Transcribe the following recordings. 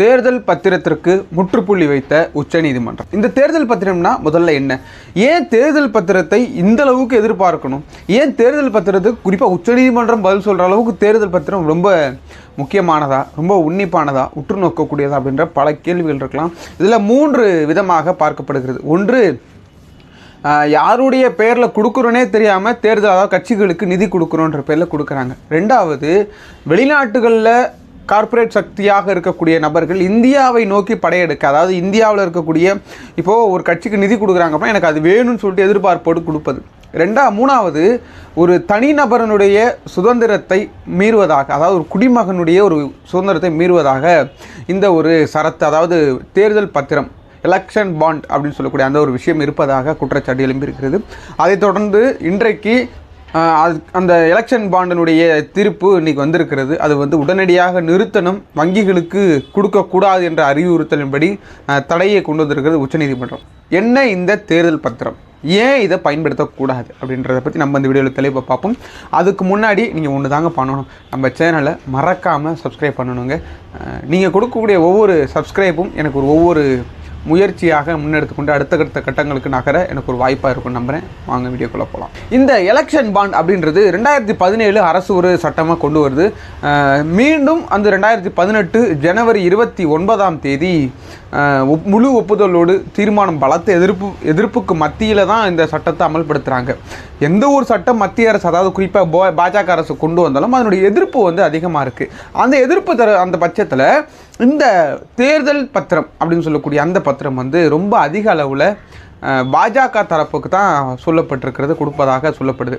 தேர்தல் பத்திரத்திற்கு முற்றுப்புள்ளி வைத்த உச்சநீதிமன்றம் இந்த தேர்தல் பத்திரம்னா முதல்ல என்ன? ஏன் தேர்தல் பத்திரத்தை இந்த அளவுக்கு எதிர்பார்க்கணும்? ஏன் தேர்தல் பத்திரத்துக்கு குறிப்பாக உச்சநீதிமன்றம் பதில் சொல்கிற அளவுக்கு தேர்தல் பத்திரம் ரொம்ப முக்கியமானதா ரொம்ப உன்னிப்பானதா உற்று நோக்கக்கூடியதா அப்படின்ற பல கேள்விகள் இருக்கலாம். இதில் மூன்று விதமாக பார்க்கப்படுகிறது. ஒன்று யாருடைய பேரில் கொடுக்குறோனே தெரியாமல் தேர்தல் அதாவது கட்சிகளுக்கு நிதி கொடுக்குறோன்ற பேரில் கொடுக்குறாங்க. ரெண்டாவது வெளிநாட்டுகளில் கார்ப்பரேட் சக்தியாக இருக்கக்கூடிய நபர்கள் இந்தியாவை நோக்கி படையெடுக்க அதாவது இந்தியாவில் இருக்கக்கூடிய இப்போது ஒரு கட்சிக்கு நிதி கொடுக்குறாங்க அப்படின்னா எனக்கு அது வேணும்னு சொல்லிட்டு எதிர்பார்ப்போடு கொடுப்பது. ரெண்டா மூணாவது ஒரு தனிநபரனுடைய சுதந்திரத்தை மீறுவதாக அதாவது ஒரு குடிமகனுடைய ஒரு சுதந்திரத்தை மீறுவதாக இந்த ஒரு சரத்து அதாவது தேர்தல் பத்திரம் எலெக்ஷன் பாண்ட் அப்படின்னு சொல்லக்கூடிய அந்த ஒரு விஷயம் இருப்பதாக குற்றச்சாட்டு எழும்பியிருக்கிறது. அதைத் தொடர்ந்து இன்றைக்கு அது அந்த எலெக்ஷன் பாண்டினுடைய தீர்ப்பு இன்றைக்கி வந்திருக்கிறது. அது வந்து உடனடியாக நிறுத்தணும் வங்கிகளுக்கு கொடுக்கக்கூடாது என்ற அறிவுறுத்தலின்படி தடையை கொண்டு வந்திருக்கிறது உச்சநீதிமன்றம். என்ன இந்த தேர்தல் பத்திரம்? ஏன் இதை பயன்படுத்தக்கூடாது அப்படின்றத பற்றி நம்ம இந்த வீடியோவில் தெளிவாக பார்ப்போம். அதுக்கு முன்னாடி நீங்கள் ஒன்று தாங்க பண்ணணும். நம்ம சேனலை மறக்காமல் சப்ஸ்கிரைப் பண்ணணுங்க. நீங்கள் கொடுக்கக்கூடிய ஒவ்வொரு சப்ஸ்கிரைப்பும் எனக்கு ஒரு ஒவ்வொரு முயற்சியாக முன்னெடுத்துக்கொண்டு அடுத்த அடுத்த கட்டங்களுக்கு நகர எனக்கு ஒரு வாய்ப்பாக இருக்கும் நம்புகிறேன் வாங்க வீடியோக்குள்ளே போகலாம் இந்த எலெக்ஷன் பாண்ட் அப்படின்றது ரெண்டாயிரத்தி பதினேழு அரசு ஒரு சட்டமாக கொண்டு வருது. மீண்டும் அந்த ரெண்டாயிரத்தி பதினெட்டு ஜனவரி இருபத்தி ஒன்பதாம் தேதி முழு ஒப்புதலோடு தீர்மானம் பலத்த எதிர்ப்பு எதிர்ப்புக்கு மத்தியில் தான் இந்த சட்டத்தை அமல்படுத்துகிறாங்க எந்த ஒரு சட்டம் மத்திய அரசு அதாவது குறிப்பாக பாஜக அரசு கொண்டு வந்தாலும் அதனுடைய எதிர்ப்பு வந்து அதிகமாக இருக்குது அந்த எதிர்ப்பு தர அந்த பட்சத்தில் இந்த தேர்தல் பத்திரம் அப்படின்னு சொல்லக்கூடிய அந்த பத்திரம் வந்து ரொம்ப அதிக அளவில் பாஜக தரப்புக்கு தான் சொல்லப்பட்டிருக்கிறது கொடுப்பதாக சொல்லப்படுது.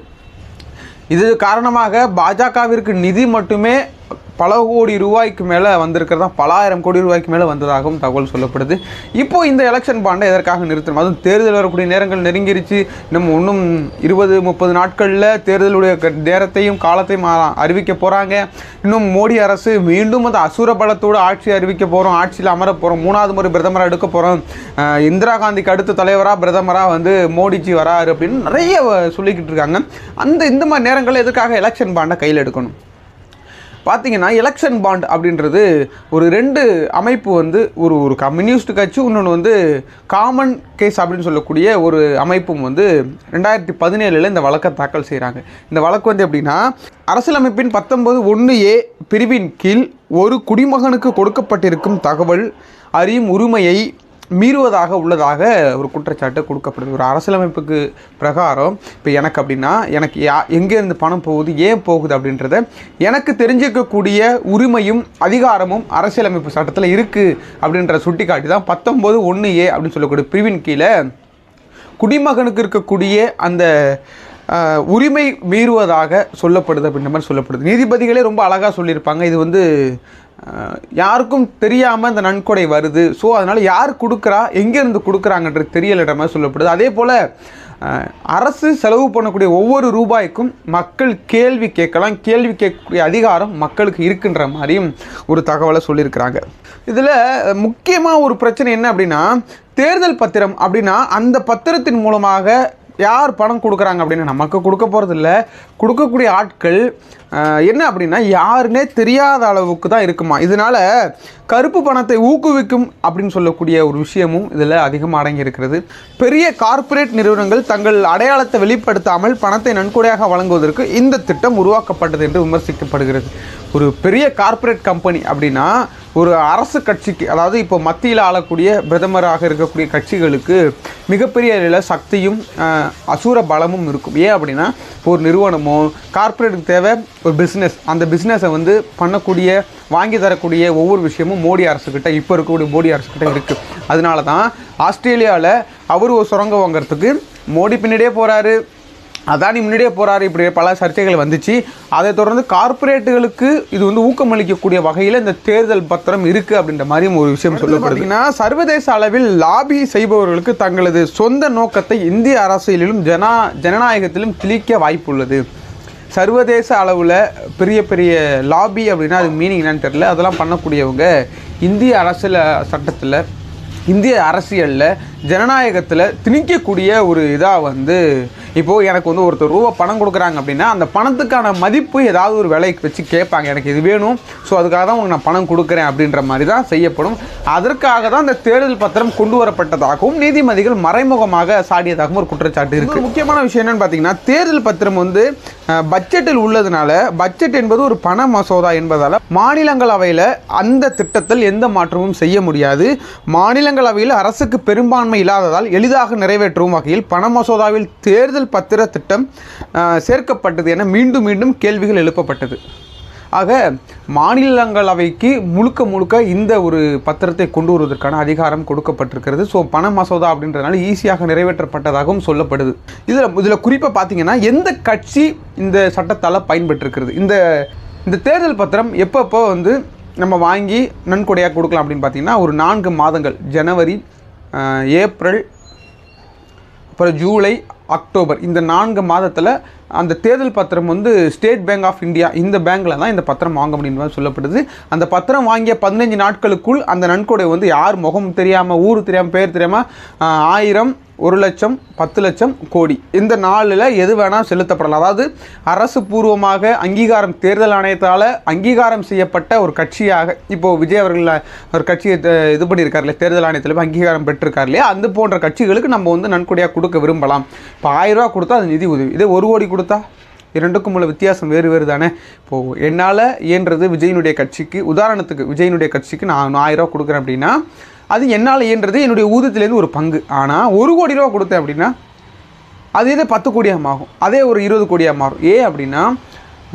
இது காரணமாக பாஜகவிற்கு நிதி மட்டுமே பல கோடி ரூபாய்க்கு மேலே வந்திருக்கிறதா? பல ஆயிரம் கோடி ரூபாய்க்கு மேலே வந்ததாகவும் தகவல் சொல்லப்படுது. இப்போ இந்த எலெக்ஷன் பாண்டை எதற்காக நிறுத்தணும்? அதுவும் தேர்தல் வரக்கூடிய நேரங்கள் நெருங்கிருச்சு. இன்னும் இன்னும் இருபது முப்பது நாட்களில் தேர்தலுடைய க- நேரத்தையும் காலத்தையும் அறிவிக்க போகிறாங்க இன்னும் மோடி அரசு மீண்டும் அந்த அசுர பலத்தோடு ஆட்சி அறிவிக்க போகிறோம் ஆட்சியில் அமர போகிறோம் மூணாவது முறை பிரதமராக எடுக்க போகிறோம் இந்திரா காந்திக்கு அடுத்த தலைவராக பிரதமராக வந்து மோடிஜி வராரு அப்படின்னு நிறைய வ- சொல்லிக்கிட்டு இருக்காங்க. அந்த இந்த மாதிரி நேரங்களில் எதுக்காக எலெக்ஷன் பாண்டை கையில் எடுக்கணும்? பார்த்தீங்கன்னா எலெக்ஷன் பாண்ட் அப்படின்றது ஒரு ரெண்டு அமைப்பு வந்து ஒரு ஒரு கம்யூனிஸ்ட் கட்சி இன்னொன்று வந்து காமன் கேஸ் அப்படின்னு சொல்லக்கூடிய ஒரு அமைப்பும் வந்து ரெண்டாயிரத்தி பதினேழில் இந்த வழக்கை தாக்கல் செய்கிறாங்க இந்த வழக்கு வந்து எப்படின்னா அரசியலமைப்பின் பத்தொன்பது ஒன்று ஏ பிரிவின் கீழ் ஒரு குடிமகனுக்கு கொடுக்கப்பட்டிருக்கும் தகவல் அறியும் உரிமையை மீறுவதாக உள்ளதாக ஒரு குற்றச்சாட்டு கொடுக்கப்படுது. ஒரு அரசியலமைப்புக்கு பிரகாரம் இப்போ எனக்கு அப்படின்னா எனக்கு யா எங்கேருந்து பணம் போகுது ஏன் போகுது அப்படின்றத எனக்கு தெரிஞ்சிக்கக்கூடிய உரிமையும் அதிகாரமும் அரசியலமைப்பு சட்டத்தில் இருக்குது அப்படின்ற சுட்டிக்காட்டி தான் பத்தொம்போது ஒன்று ஏ அப்படின்னு சொல்லக்கூடிய பிரிவின் கீழே குடிமகனுக்கு இருக்கக்கூடிய அந்த உரிமை மீறுவதாக சொல்லப்படுது அப்படின்ற மாதிரி சொல்லப்படுது. நீதிபதிகளே ரொம்ப அழகாக சொல்லியிருப்பாங்க. இது வந்து யாருக்கும் தெரியாமல் இந்த நன்கொடை வருது. ஸோ அதனால் யார் கொடுக்குறா எங்கேருந்து கொடுக்குறாங்கன்றது தெரியலன்ற மாதிரி சொல்லப்படுது. அதே போல் அரசு செலவு பண்ணக்கூடிய ஒவ்வொரு ரூபாய்க்கும் மக்கள் கேள்வி கேட்கலாம். கேள்வி கேட்கக்கூடிய அதிகாரம் மக்களுக்கு இருக்குன்ற மாதிரியும் ஒரு தகவலை சொல்லியிருக்கிறாங்க. இதில் முக்கியமாக ஒரு பிரச்சனை என்ன அப்படின்னா தேர்தல் பத்திரம் அப்படின்னா அந்த பத்திரத்தின் மூலமாக யார் பணம் கொடுக்குறாங்க அப்படின்னு நமக்கு கொடுக்க போகிறதில்ல கொடுக்கக்கூடிய ஆட்கள் என்ன அப்படின்னா யாருன்னே தெரியாத அளவுக்கு தான் இருக்குமா. இதனால் கருப்பு பணத்தை ஊக்குவிக்கும் அப்படின்னு சொல்லக்கூடிய ஒரு விஷயமும் இதில் அதிகம் அடங்கி இருக்கிறது. பெரிய கார்ப்பரேட் நிறுவனங்கள் தங்கள் அடையாளத்தை வெளிப்படுத்தாமல் பணத்தை நன்கொடையாக வழங்குவதற்கு இந்த திட்டம் உருவாக்கப்பட்டது என்று விமர்சிக்கப்படுகிறது. ஒரு பெரிய கார்ப்பரேட் கம்பெனி அப்படின்னா ஒரு அரசு கட்சிக்கு அதாவது இப்போ மத்தியில் ஆளக்கூடிய பிரதமராக இருக்கக்கூடிய கட்சிகளுக்கு மிகப்பெரிய அளவில் சக்தியும் அசூர பலமும் இருக்கும். ஏன் அப்படின்னா இப்போ ஒரு நிறுவனமோ கார்ப்பரேட்டுக்கு தேவை ஒரு பிஸ்னஸ் அந்த பிஸ்னஸை வந்து பண்ணக்கூடிய வாங்கி தரக்கூடிய ஒவ்வொரு விஷயமும் மோடி அரசுக்கிட்ட இப்போ இருக்கக்கூடிய மோடி அரசுக்கிட்ட இருக்குது அதனால தான் ஆஸ்திரேலியாவில் அவர் ஒரு சுரங்கம் வாங்குறதுக்கு மோடி பின்னாடியே போகிறாரு அதானி முன்னாடியே போறாரு இப்படி பல சர்ச்சைகள் வந்துச்சு. அதை தொடர்ந்து கார்ப்பரேட்டுகளுக்கு இது வந்து ஊக்கமளிக்கக்கூடிய வகையில் இந்த தேர்தல் பத்திரம் இருக்கு அப்படின்ற மாதிரியும் ஒரு விஷயம் சொல்லப்படுதுன்னா சர்வதேச அளவில் லாபி செய்பவர்களுக்கு தங்களது சொந்த நோக்கத்தை இந்திய அரசியலிலும் ஜனா ஜனநாயகத்திலும் திணிக்க வாய்ப்புள்ளது. சர்வதேச அளவில் பெரிய பெரிய லாபி அப்படின்னா அது மீனிங் என்னன்னு தெரியல. அதெல்லாம் பண்ணக்கூடியவங்க இந்திய அரசியல் சட்டத்தில் இந்திய அரசியலில் ஜனநாயகத்தில் திணிக்கக்கூடிய ஒரு இதாக வந்து இப்போது எனக்கு வந்து ஒருத்தர் ரூபா பணம் கொடுக்குறாங்க அப்படின்னா அந்த பணத்துக்கான மதிப்பு ஏதாவது ஒரு விலைக்கு வச்சு கேட்பாங்க. எனக்கு இது வேணும் ஸோ அதுக்காக தான் உனக்கு நான் பணம் கொடுக்குறேன் அப்படின்ற மாதிரி தான் செய்யப்படும். அதற்காக தான் இந்த தேர்தல் பத்திரம் கொண்டு வரப்பட்டதாகவும் நீதிமதிகள் மறைமுகமாக சாடியதாகவும் ஒரு குற்றச்சாட்டு இருக்குது முக்கியமான விஷயம் என்னென்னு பார்த்தீங்கன்னா தேர்தல் பத்திரம் வந்து பட்ஜெட்டில் உள்ளதுனால பட்ஜெட் என்பது ஒரு பண மசோதா என்பதால் மாநிலங்களவையில் அந்த திட்டத்தில் எந்த மாற்றமும் செய்ய முடியாது. மாநிலங்களவையில் அரசுக்கு பெரும்பான்மை இல்லாததால் எளிதாக நிறைவேற்றும் வகையில் பண மசோதாவில் தேர்தல் பத்திர திட்டம் சேர்க்கப்பட்டது என மீண்டும் மீண்டும் கேள்விகள் எழுப்பப்பட்டது. ஆக மாநிலங்களவைக்கு முழுக்க முழுக்க இந்த ஒரு பத்திரத்தை கொண்டு வருவதற்கான அதிகாரம் கொடுக்கப்பட்டிருக்கிறது. ஸோ பண மசோதா அப்படின்றதுனால ஈஸியாக நிறைவேற்றப்பட்டதாகவும் சொல்லப்படுது. இதில் இதில் குறிப்பாக பார்த்தீங்கன்னா எந்த கட்சி இந்த சட்டத்தால் பயன்பெற்றிருக்கிறது? இந்த இந்த தேர்தல் பத்திரம் எப்பப்போ வந்து நம்ம வாங்கி நன்கொடையாக கொடுக்கலாம் அப்படின்னு பார்த்தீங்கன்னா ஒரு நான்கு மாதங்கள் ஜனவரி ஏப்ரல் அப்புறம் ஜூலை அக்டோபர். இந்த நான்கு மாதத்தில் அந்த தேர்தல் பத்திரம் வந்து ஸ்டேட் பேங்க் ஆஃப் இந்தியா இந்த பேங்க்கில் தான் இந்த பத்திரம் வாங்க முடியும் மாதிரி சொல்லப்படுது. அந்த பத்திரம் வாங்கிய பதினஞ்சு நாட்களுக்குள் அந்த நன்கொடை வந்து யார் முகம் தெரியாமல் ஊர் தெரியாமல் பேர் தெரியாமல் ஆயிரம் ஒரு லட்சம் பத்து லட்சம் கோடி. இந்த நாளில் எது வேணால் செலுத்தப்படலாம். அதாவது அரசு பூர்வமாக அங்கீகாரம் தேர்தல் ஆணையத்தால் அங்கீகாரம் செய்யப்பட்ட ஒரு கட்சியாக இப்போது விஜய் அவர்கள் ஒரு கட்சியை இது இது இல்லையா தேர்தல் ஆணையத்தில் போய் அங்கீகாரம் பெற்றிருக்கார் இல்லையா? அந்த போன்ற கட்சிகளுக்கு நம்ம வந்து நன்கொடையாக கொடுக்க விரும்பலாம். இப்போ ஆயிரம் ரூபா கொடுத்தா அது நிதி உதவி. இதே ஒரு கோடி கொடுத்தா இரண்டுக்கும் உள்ள வித்தியாசம் வேறு வேறு தானே? இப்போது என்னால் இயன்றது விஜயினுடைய கட்சிக்கு உதாரணத்துக்கு விஜயினுடைய கட்சிக்கு நான் ஆயிரரூவா ரூபா கொடுக்குறேன் அப்படின்னா அது என்னால் இயன்றது என்னுடைய ஊதியத்திலேருந்து ஒரு பங்கு. ஆனால் ஒரு கோடி ரூபா கொடுத்தேன் அப்படின்னா அது இதே பத்து கோடியாக மாறும். அதே ஒரு இருபது கோடியாக மாறும். ஏன் அப்படின்னா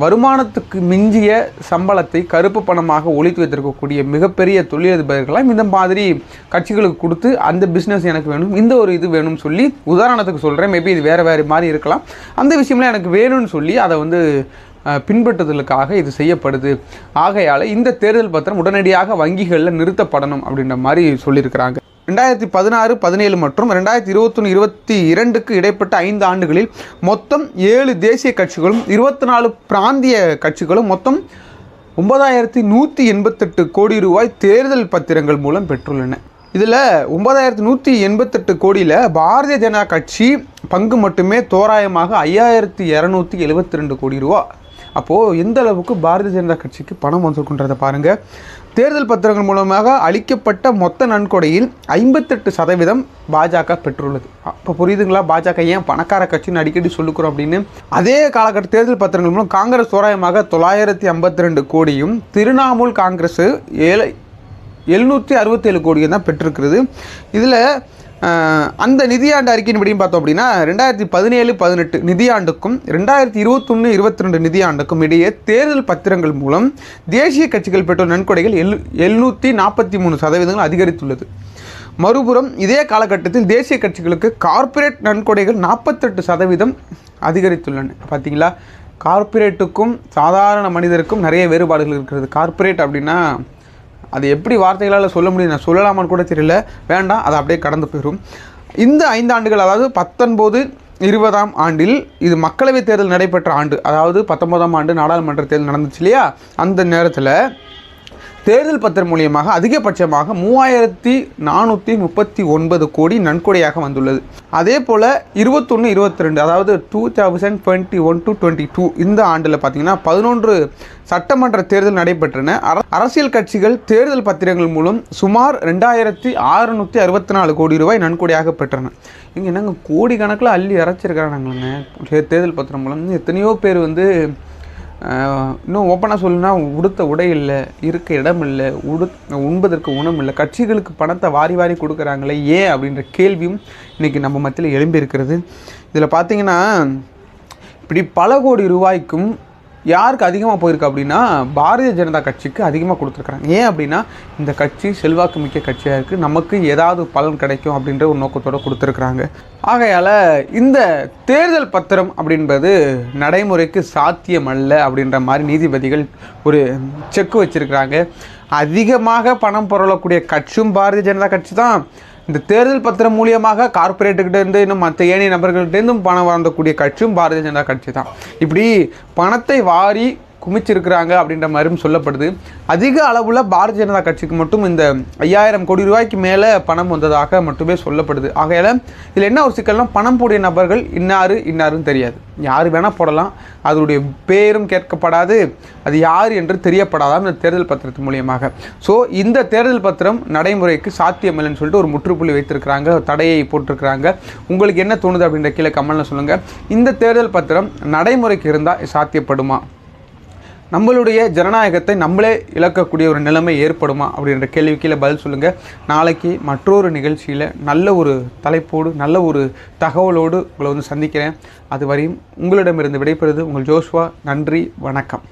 வருமானத்துக்கு மிஞ்சிய சம்பளத்தை கருப்பு பணமாக ஒழித்து வைத்திருக்கக்கூடிய மிகப்பெரிய தொழிலதிபர்களாம் இந்த மாதிரி கட்சிகளுக்கு கொடுத்து அந்த பிஸ்னஸ் எனக்கு வேணும் இந்த ஒரு இது வேணும்னு சொல்லி உதாரணத்துக்கு சொல்கிறேன் மேபி இது வேறு வேறு மாதிரி இருக்கலாம். அந்த விஷயம்லாம் எனக்கு வேணும்னு சொல்லி அதை வந்து பின்பற்றுதலுக்காக இது செய்யப்படுது. ஆகையால் இந்த தேர்தல் பத்திரம் உடனடியாக வங்கிகளில் நிறுத்தப்படணும் அப்படின்ற மாதிரி சொல்லியிருக்கிறாங்க. ரெண்டாயிரத்தி பதினாறு பதினேழு மற்றும் ரெண்டாயிரத்தி இருபத்தொன்று இருபத்தி இரண்டுக்கு இடைப்பட்ட ஐந்து ஆண்டுகளில் மொத்தம் ஏழு தேசிய கட்சிகளும் இருபத்தி நாலு பிராந்திய கட்சிகளும் மொத்தம் ஒன்பதாயிரத்தி நூற்றி எண்பத்தெட்டு கோடி ரூபாய் தேர்தல் பத்திரங்கள் மூலம் பெற்றுள்ளன. இதில் ஒன்பதாயிரத்தி நூற்றி எண்பத்தெட்டு கோடியில் பாரதிய ஜனதா கட்சி பங்கு மட்டுமே தோராயமாக ஐயாயிரத்தி இரநூத்தி எழுபத்தி ரெண்டு கோடி ரூபா. அப்போது எந்த அளவுக்கு பாரதிய ஜனதா கட்சிக்கு பணம் வந்திருக்குன்றதை பாருங்கள் தேர்தல் பத்திரங்கள் மூலமாக அளிக்கப்பட்ட மொத்த நன்கொடையில் ஐம்பத்தெட்டு சதவீதம் பாஜக பெற்றுள்ளது. அப்போ புரியுதுங்களா? பாஜக ஏன் பணக்கார கட்சின்னு அடிக்கடி சொல்லுக்கிறோம் அப்படின்னு? அதே காலகட்ட தேர்தல் பத்திரங்கள் மூலம் காங்கிரஸ் தோராயமாக தொள்ளாயிரத்தி ஐம்பத்தி ரெண்டு கோடியும் திரிணாமுல் காங்கிரஸ் ஏழை எழுநூற்றி அறுபத்தேழு கோடியும் தான் பெற்றிருக்கிறது. இதில் அந்த நிதியாண்டு அறிக்கையின்படியும் பார்த்தோம் அப்படின்னா ரெண்டாயிரத்தி பதினேழு பதினெட்டு நிதியாண்டுக்கும் ரெண்டாயிரத்தி இருபத்தொன்று இருபத்தி ரெண்டு நிதியாண்டுக்கும் இடையே தேர்தல் பத்திரங்கள் மூலம் தேசிய கட்சிகள் பெற்ற நன்கொடைகள் எழு எழுநூற்றி நாற்பத்தி மூணு சதவீதங்கள் அதிகரித்துள்ளது. மறுபுறம் இதே காலகட்டத்தில் தேசிய கட்சிகளுக்கு கார்ப்பரேட் நன்கொடைகள் நாற்பத்தெட்டு சதவீதம் அதிகரித்துள்ளன. பார்த்தீங்களா? கார்ப்பரேட்டுக்கும் சாதாரண மனிதருக்கும் நிறைய வேறுபாடுகள் இருக்கிறது. கார்ப்பரேட் அப்படின்னா அது எப்படி வார்த்தைகளால் சொல்ல முடியும் நான் சொல்லலாமான்னு கூட தெரியல. வேண்டாம் அது அப்படியே கடந்து போயிடும் இந்த ஐந்து ஆண்டுகள் அதாவது பத்தொன்பது இருபதாம் ஆண்டில் இது மக்களவைத் தேர்தல் நடைபெற்ற ஆண்டு. அதாவது பத்தொன்பதாம் ஆண்டு நாடாளுமன்ற தேர்தல் நடந்துச்சு இல்லையா? அந்த நேரத்தில் தேர்தல் பத்திரம் மூலியமாக அதிகபட்சமாக மூவாயிரத்தி நானூற்றி முப்பத்தி ஒன்பது கோடி நன்கொடையாக வந்துள்ளது. அதே போல் இருபத்தொன்று இருபத்தி ரெண்டு அதாவது two thousand twenty one to twenty two இந்த ஆண்டில் பார்த்தீங்கன்னா பதினொன்று சட்டமன்ற தேர்தல் நடைபெற்றன. அர- அரசியல் கட்சிகள் தேர்தல் பத்திரங்கள் மூலம் சுமார் ரெண்டாயிரத்தி அறுநூற்றி அறுபத்தி நாலு கோடி ரூபாய் நன்கொடையாக பெற்றன. இங்கே என்னங்க கோடி கணக்கில் அள்ளி இறச்சிருக்கிறானுங்களேங்க தேர்தல் பத்திரம் மூலம். எத்தனையோ பேர் வந்து இன்னும் ஓப்பனாக சொல்லணும்னா உடுத்த உடை இல்லை இருக்க இடம் இல்லை உடு உண்பதற்கு உணவு இல்லை. கட்சிகளுக்கு பணத்தை வாரி வாரி கொடுக்குறாங்களே ஏன் அப்படின்ற கேள்வியும் இன்றைக்கி நம்ம மத்தியில் எழும்பியிருக்கிறது. இதில் பார்த்தீங்கன்னா இப்படி பல கோடி ரூபாய்க்கும் யாருக்கு அதிகமாக போயிருக்கு அப்படின்னா பாரதிய ஜனதா கட்சிக்கு அதிகமாக கொடுத்துருக்குறாங்க. ஏன் அப்படின்னா இந்த கட்சி செல்வாக்கு மிக்க கட்சியாக இருக்குது நமக்கு ஏதாவது பலன் கிடைக்கும் அப்படின்ற ஒரு நோக்கத்தோடு கொடுத்துருக்குறாங்க. ஆகையால் இந்த தேர்தல் பத்திரம் அப்படின்றது நடைமுறைக்கு சாத்தியமல்ல அப்படின்ற மாதிரி நீதிபதிகள் ஒரு செக் வச்சுருக்கிறாங்க. அதிகமாக பணம் புரளக்கூடிய கட்சியும் பாரதிய ஜனதா கட்சி தான். இந்த தேர்தல் பத்திரம் மூலியமாக கார்பரேட்டுக்கிட்டேருந்து இன்னும் மற்ற ஏனைய நபர்கள்ட்டேருந்தும் பணம் வரந்தக்கூடிய கட்சியும் பாரதிய ஜனதா கட்சி தான். இப்படி பணத்தை வாரி குமிச்சிருக்கிறாங்க அப்படின்ற மாதிரியும் சொல்லப்படுது. அதிக அளவில் பாரதிய ஜனதா கட்சிக்கு மட்டும் இந்த ஐயாயிரம் கோடி ரூபாய்க்கு மேலே பணம் வந்ததாக மட்டுமே சொல்லப்படுது. ஆகையால் இதில் என்ன ஒரு சிக்கல்னா பணம் போடிய நபர்கள் இன்னாரு இன்னாருன்னு தெரியாது. யார் வேணால் போடலாம். அதனுடைய பேரும் கேட்கப்படாது. அது யார் என்று தெரியப்படாதான் இந்த தேர்தல் பத்திரத்து மூலியமாக. ஸோ இந்த தேர்தல் பத்திரம் நடைமுறைக்கு சாத்தியமில்லைன்னு சொல்லிட்டு ஒரு முற்றுப்புள்ளி வைத்திருக்கிறாங்க. தடையை போட்டிருக்கிறாங்க. உங்களுக்கு என்ன தோணுது அப்படின்ற கீழே கமெண்ட்ல சொல்லுங்கள் இந்த தேர்தல் பத்திரம் நடைமுறைக்கு இருந்தால் சாத்தியப்படுமா? நம்மளுடைய ஜனநாயகத்தை நம்மளே இழக்கக்கூடிய ஒரு நிலைமை ஏற்படுமா அப்படின்ற கேள்வி கீழே பதில் சொல்லுங்கள் நாளைக்கு மற்றொரு நிகழ்ச்சியில் நல்ல ஒரு தலைப்போடு நல்ல ஒரு தகவலோடு உங்களை வந்து சந்திக்கிறேன். அதுவரையும் உங்களிடமிருந்து விடைபெறுது உங்கள் ஜோஷ்வா நன்றி வணக்கம்.